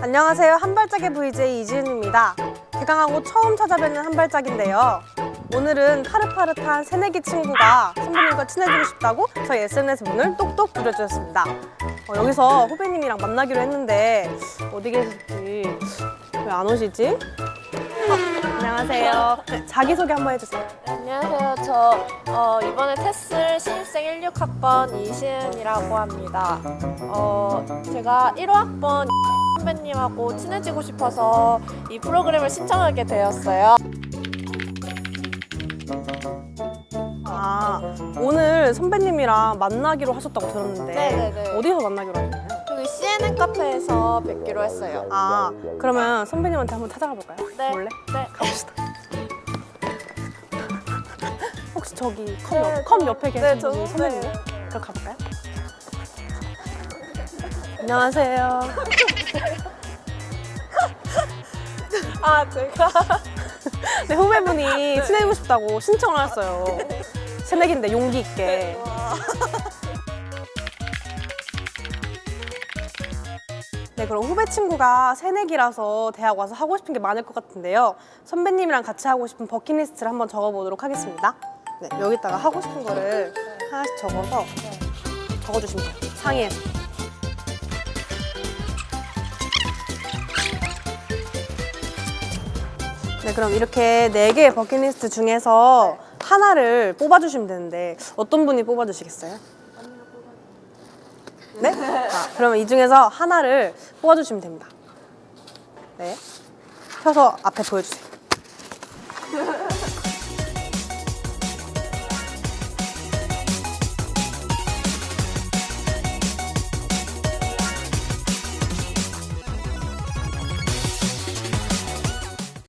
안녕하세요. 한발짝의 VJ 이지은입니다. 개강하고 처음 찾아뵙는 한발짝인데요. 오늘은 파릇파릇한 새내기 친구가 선배님과 친해지고 싶다고 저희 SNS 문을 똑똑 두려주셨습니다 어, 여기서 후배님이랑 만나기로 했는데 어디 계실지 왜 안 오시지? 어, 안녕하세요. 네, 자기소개 한번 해주세요. 안녕하세요. 저 어, 이번에 테슬 신입생 16학번 이시은이라고 합니다. 어, 제가 1호학번 선배님하고 친해지고 싶어서 이 프로그램을 신청하게 되었어요. 아, 오늘 선배님이랑 만나기로 하셨다고 들었는데 네네네. 어디서 만나기로 하셨나요? CNN 카페에서 뵙기로 했어요. 아, 그러면 선배님한테 한번 찾아가 볼까요? 네. 몰래? 네. 갑시다. 혹시 저기 컵, 네, 옆, 컵 저- 옆에 계신 네, 저- 분이 선배님? 네. 그럼 가볼까요? 안녕하세요. 아, 제가 네, 후배분이 친해지고 싶다고 신청을 하셨어요. 새내기인데 용기 있게. 네, 그럼 후배 친구가 새내기라서 대학 와서 하고 싶은 게 많을 것 같은데요. 선배님이랑 같이 하고 싶은 버킷리스트를 한번 적어보도록 하겠습니다. 네, 여기다가 하고 싶은 거를 하나씩 적어서 적어주시면 돼요. 상의에. 네, 그럼 이렇게 네 개의 버킷리스트 중에서 하나를 뽑아주시면 되는데 어떤 분이 뽑아주시겠어요? 네? 아, 그러면 이 중에서 하나를 뽑아주시면 됩니다. 네. 펴서 앞에 보여주세요.